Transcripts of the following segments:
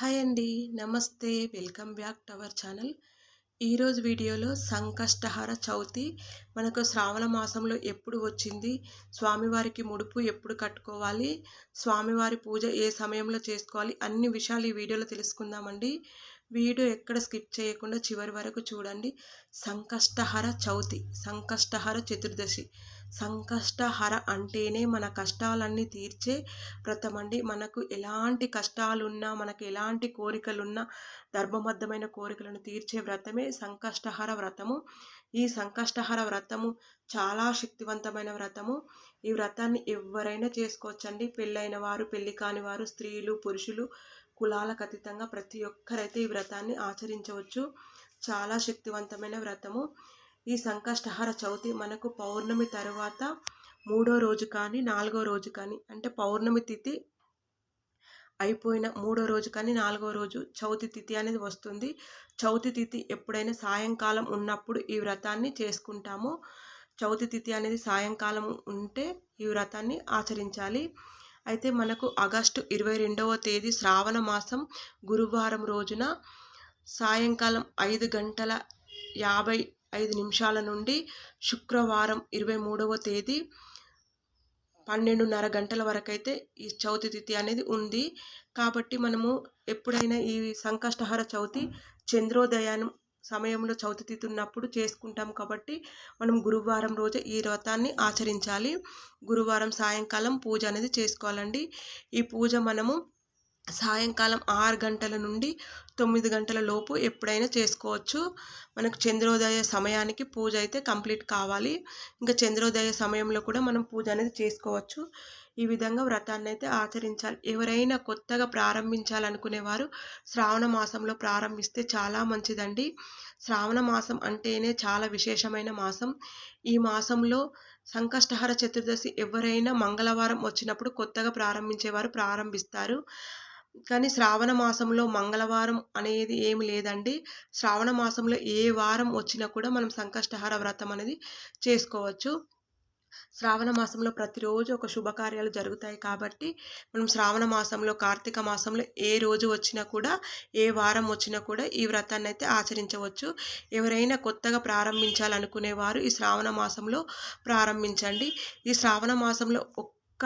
Hi అండి. నమస్తే. Welcome back to our channel. ఈరోజు వీడియోలో సంకష్టహార చవితి మనకు శ్రావణ మాసంలో ఎప్పుడు వచ్చింది? స్వామివారికి ముడుపు ఎప్పుడు కట్టుకోవాలి? స్వామివారి పూజ ఏ సమయంలో చేసుకోవాలి? అన్ని విషయాలు ఈ వీడియోలో తెలుసుకుందామండి. వీడియో ఎక్కడ స్కిప్ చేయకుండా చివరి వరకు చూడండి. సంకష్టహర చవితి సంకష్టహర చతుర్దశి. సంకష్టహర అంటేనే మన కష్టాలన్నీ తీర్చే వ్రతమండి. మనకు ఎలాంటి కష్టాలున్నా మనకు ఎలాంటి కోరికలున్నా ధర్మబద్ధమైన కోరికలను తీర్చే వ్రతమే సంకష్టహర వ్రతము. ఈ సంకష్టహర వ్రతము చాలా శక్తివంతమైన వ్రతము. ఈ వ్రతాన్ని ఎవరైనా చేసుకోవచ్చండి. పెళ్ళైన వారు పెళ్ళి కాని వారు స్త్రీలు పురుషులు కులాలకు అతీతంగా ప్రతి ఒక్కరైతే ఈ వ్రతాన్ని ఆచరించవచ్చు. చాలా శక్తివంతమైన వ్రతము. ఈ సంకష్టహార చవితి మనకు పౌర్ణమి తర్వాత మూడో రోజు కానీ నాలుగో రోజు కానీ అంటే పౌర్ణమి తిథి అయిపోయిన మూడో రోజు కానీ నాలుగో రోజు చవితి తిథి అనేది వస్తుంది. చవితి తిథి ఎప్పుడైనా సాయంకాలం ఉన్నప్పుడు ఈ వ్రతాన్ని చేసుకుంటాము. చవితి తిథి అనేది సాయంకాలం ఉంటే ఈ వ్రతాన్ని ఆచరించాలి. అయితే మనకు ఆగస్టు ఇరవై రెండవ తేదీ శ్రావణ మాసం గురువారం రోజున సాయంకాలం ఐదు గంటల యాభై ఐదు నిమిషాల నుండి శుక్రవారం ఇరవై మూడవ తేదీ పన్నెండున్నర గంటల వరకు అయితే ఈ చవితి తిథి అనేది ఉంది. కాబట్టి మనము ఎప్పుడైనా ఈ సంకష్టహార చవితి చంద్రోదయానం సమయంలో చవితి తిథి ఉన్నప్పుడు చేసుకుంటాం కాబట్టి మనం గురువారం రోజు ఈ వ్రతాన్ని ఆచరించాలి. గురువారం సాయంకాలం పూజ అనేది చేసుకోవాలండి. ఈ పూజ మనము సాయంకాలం ఆరు గంటల నుండి తొమ్మిది గంటల లోపు ఎప్పుడైనా చేసుకోవచ్చు. మనకు చంద్రోదయ సమయానికి పూజ అయితే కంప్లీట్ కావాలి. ఇంకా చంద్రోదయ సమయంలో కూడా మనం పూజ అనేది చేసుకోవచ్చు. ఈ విధంగా వ్రతాన్ని అయితే ఆచరించాలి. ఎవరైనా కొత్తగా ప్రారంభించాలనుకునేవారు శ్రావణ మాసంలో ప్రారంభిస్తే చాలా మంచిదండి. శ్రావణ మాసం అంటేనే చాలా విశేషమైన మాసం. ఈ మాసంలో సంకష్టహర చతుర్దశి ఎవరైనా మంగళవారం వచ్చినప్పుడు కొత్తగా ప్రారంభించేవారు ప్రారంభిస్తారు. కానీ శ్రావణ మాసంలో మంగళవారం అనేది ఏమి లేదండి. శ్రావణ మాసంలో ఏ వారం వచ్చినా కూడా మనం సంకష్టహార వ్రతం అనేది చేసుకోవచ్చు. శ్రావణ మాసంలో ప్రతిరోజు ఒక శుభకార్యాలు జరుగుతాయి కాబట్టి మనం శ్రావణ మాసంలో కార్తీక మాసంలో ఏ రోజు వచ్చినా కూడా ఏ వారం వచ్చినా కూడా ఈ వ్రతాన్ని అయితే ఆచరించవచ్చు. ఎవరైనా కొత్తగా ప్రారంభించాలనుకునేవారు ఈ శ్రావణ మాసంలో ప్రారంభించండి. ఈ శ్రావణ మాసంలో ఒక్క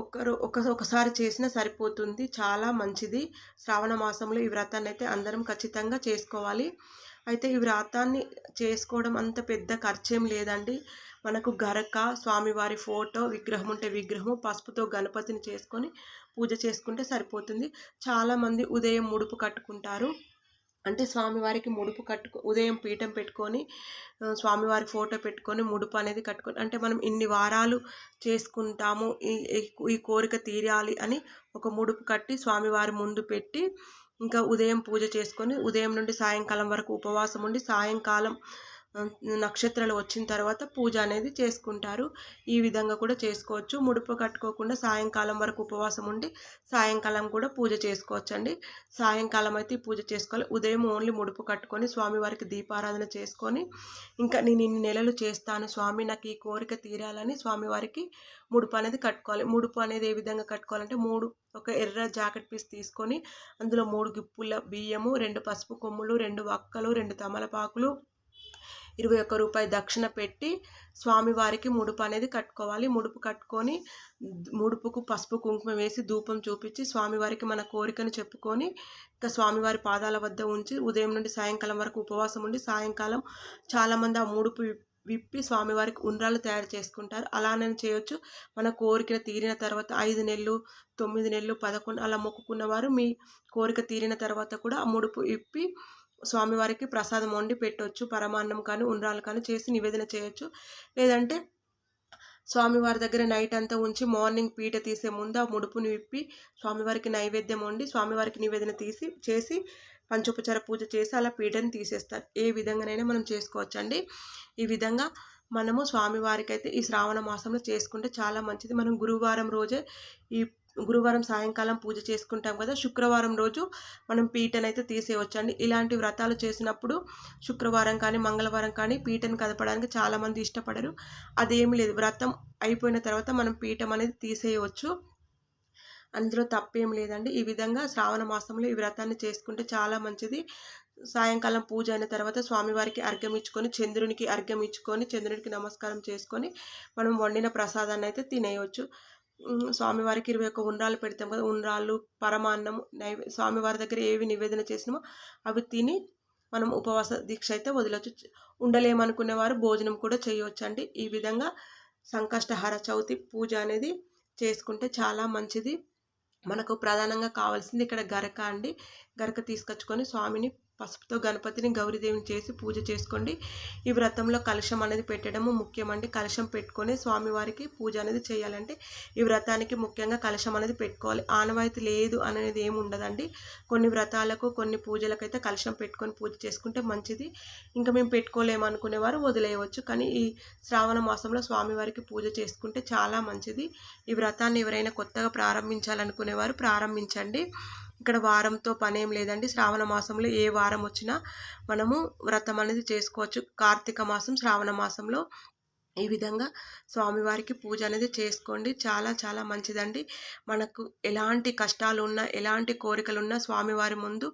ఒకరు ఒక ఒకసారి చేసినా సరిపోతుంది. చాలా మంచిది. శ్రావణ మాసంలో ఈ వ్రతాన్ని అయితే అందరం ఖచ్చితంగా చేసుకోవాలి. అయితే ఈ వ్రతాన్ని చేసుకోవడం అంత పెద్ద ఖర్చేం లేదండి. మనకు గరక స్వామివారి ఫోటో విగ్రహం ఉంటే విగ్రహము పసుపుతో గణపతిని చేసుకొని పూజ చేసుకుంటే సరిపోతుంది. చాలామంది ఉదయం ముడుపు కట్టుకుంటారు. అంటే స్వామివారికి ముడుపు కట్టుకో ఉదయం పీఠం పెట్టుకొని స్వామివారి ఫోటో పెట్టుకొని ముడుపు అనేది కట్టుకొని అంటే మనం ఇన్ని వారాలు చేసుకుంటాము ఈ ఈ కోరిక తీరాలి అని ఒక ముడుపు కట్టి స్వామివారి ముందు పెట్టి ఇంకా ఉదయం పూజ చేసుకొని ఉదయం నుండి సాయంకాలం వరకు ఉపవాసం ఉండి సాయంకాలం నక్షత్రాలు వచ్చిన తర్వాత పూజ అనేది చేసుకుంటారు. ఈ విధంగా కూడా చేసుకోవచ్చు. ముడుపు కట్టుకోకుండా సాయంకాలం వరకు ఉపవాసం ఉండి సాయంకాలం కూడా పూజ చేసుకోవచ్చు అండి సాయంకాలం అయితే పూజ చేసుకోవాలి. ఉదయం ఓన్లీ ముడుపు కట్టుకొని స్వామివారికి దీపారాధన చేసుకొని ఇంకా నేను ఇన్ని నెలలు చేస్తాను స్వామి నాకు ఈ కోరిక తీరాలని స్వామివారికి ముడుపు అనేది కట్టుకోవాలి. ముడుపు అనేది ఏ విధంగా కట్టుకోవాలంటే మూడు ఒక ఎర్ర జాకెట్ పీస్ తీసుకొని అందులో మూడు గిప్పుల బియ్యము రెండు పసుపు కొమ్ములు రెండు వక్కలు రెండు తమలపాకులు ఇరవై ఒక్క రూపాయి దక్షిణ పెట్టి స్వామివారికి ముడుపు అనేది కట్టుకోవాలి. ముడుపు కట్టుకొని ముడుపుకు పసుపు కుంకుమ వేసి ధూపం చూపించి స్వామివారికి మన కోరికను చెప్పుకొని ఇంకా స్వామివారి పాదాల వద్ద ఉంచి ఉదయం నుండి సాయంకాలం వరకు ఉపవాసం ఉండి సాయంకాలం చాలామంది ఆ ముడుపు విప్పి స్వామివారికి ఉండ్రాలు తయారు చేసుకుంటారు. అలానే చేయొచ్చు. మన కోరిక తీరిన తర్వాత ఐదు నెలలు తొమ్మిది నెలలు పదకొండు అలా మొక్కుకున్న వారు మీ కోరిక తీరిన తర్వాత కూడా ఆ ముడుపు ఇప్పి స్వామివారికి ప్రసాదం వండి పెట్టవచ్చు పరమాన్నం కానీ ఉండ్రాలు కానీ చేసి నివేదన చేయొచ్చు. లేదంటే స్వామివారి దగ్గర నైట్ అంతా ఉంచి మార్నింగ్ పీట తీసే ముందు ఆ ముడుపుని విప్పి స్వామివారికి నైవేద్యం వండి స్వామివారికి నివేదన తీసి చేసి పంచోపచార పూజ చేసి అలా పీటను తీసేస్తారు. ఏ విధంగానైనా మనం చేసుకోవచ్చండి. ఈ విధంగా మనము స్వామివారికి అయితే ఈ శ్రావణ మాసంలో చేసుకుంటే చాలా మంచిది. మనం గురువారం రోజే ఈ గురువారం సాయంకాలం పూజ చేసుకుంటాం కదా శుక్రవారం రోజు మనం పీటనైతే తీసేయవచ్చండి ఇలాంటి వ్రతాలు చేసినప్పుడు శుక్రవారం కానీ మంగళవారం కానీ పీటను కదపడానికి చాలామంది ఇష్టపడరు. అదేమి లేదు. వ్రతం అయిపోయిన తర్వాత మనం పీఠం అనేది తీసేయవచ్చు అందులో తప్పేం లేదండి. ఈ విధంగా శ్రావణ మాసంలో ఈ వ్రతాన్ని చేసుకుంటే చాలా మంచిది. సాయంకాలం పూజ అయిన తర్వాత స్వామివారికి అర్ఘ్యం ఇచ్చుకొని చంద్రునికి అర్ఘ్యం ఇచ్చుకొని చంద్రునికి నమస్కారం చేసుకొని మనం వండిన ప్రసాదాన్ని అయితే తినేయవచ్చు స్వామివారికి ఇరవై ఒక్క ఉండ్రాలు పెడతాం కదా ఉండ్రాళ్ళు పరమాన్నం నైవే స్వామివారి దగ్గర ఏవి నివేదన చేసినామో అవి తిని మనం ఉపవాస దీక్ష అయితే వదిలొచ్చు. ఉండలేమనుకునే వారు భోజనం కూడా చేయవచ్చు అండి ఈ విధంగా సంకష్టహార చవితి పూజ అనేది చేసుకుంటే చాలా మంచిది. మనకు ప్రధానంగా కావాల్సింది ఇక్కడ గరక అండి. గరక తీసుకొచ్చుకొని స్వామిని పసుపుతో గణపతిని గౌరీదేవిని చేసి పూజ చేసుకోండి. ఈ వ్రతంలో కలశం అనేది పెట్టడము ముఖ్యమండి. కలశం పెట్టుకొని స్వామివారికి పూజ అనేది చేయాలంటే ఈ వ్రతానికి ముఖ్యంగా కలశం అనేది పెట్టుకోవాలి. ఆనవాయితీ లేదు అనేది ఏమి ఉండదండి. కొన్ని వ్రతాలకు కొన్ని పూజలకు అయితే కలశం పెట్టుకొని పూజ చేసుకుంటే మంచిది. ఇంకా మేము పెట్టుకోలేము అనుకునేవారు వదిలేయవచ్చు. కానీ ఈ శ్రావణ మాసంలో స్వామివారికి పూజ చేసుకుంటే చాలా మంచిది. ఈ వ్రతాన్ని ఎవరైనా కొత్తగా ప్రారంభించాలనుకునేవారు ప్రారంభించండి. ఇక్కడ వారంతో పని ఏం లేదండి. శ్రావణ మాసంలో ఏ వారం వచ్చినా మనము వ్రతం అనేది చేసుకోవచ్చు. కార్తీక మాసం శ్రావణ మాసంలో ఈ విధంగా స్వామివారికి పూజ అనేది చేసుకోండి. చాలా చాలా మంచిదండి. మనకు ఎలాంటి కష్టాలు ఉన్నా ఎలాంటి కోరికలు ఉన్నా స్వామివారి ముందు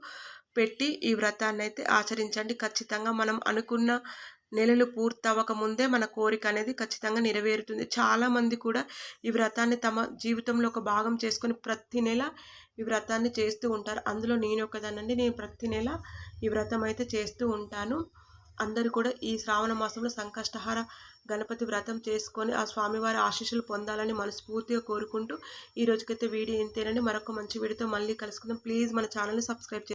పెట్టి ఈ వ్రతాన్ని అయితే ఆచరించండి. ఖచ్చితంగా మనం అనుకున్న నెలలు పూర్తవ్వక ముందే మన కోరిక అనేది ఖచ్చితంగా నెరవేరుతుంది. చాలామంది కూడా ఈ వ్రతాన్ని తమ జీవితంలో ఒక భాగం చేసుకొని ప్రతి నెల ఈ వ్రతాన్ని చేస్తూ ఉంటారు. అందులో నేను ఒకదానండి నేను ప్రతి నెల ఈ వ్రతం అయితే చేస్తూ ఉంటాను. అందరూ కూడా ఈ శ్రావణ మాసంలో సంకష్టహార గణపతి వ్రతం చేసుకొని ఆ స్వామివారి ఆశీస్సులు పొందాలని మనస్ఫూర్తిగా కోరుకుంటూ ఈ రోజుకైతే వీడియో ఇంతేనండి. మరొక మంచి వీడియోతో మళ్ళీ కలుసుకుందాం. ప్లీజ్ మన ఛానల్ని సబ్స్క్రైబ్ చేయండి.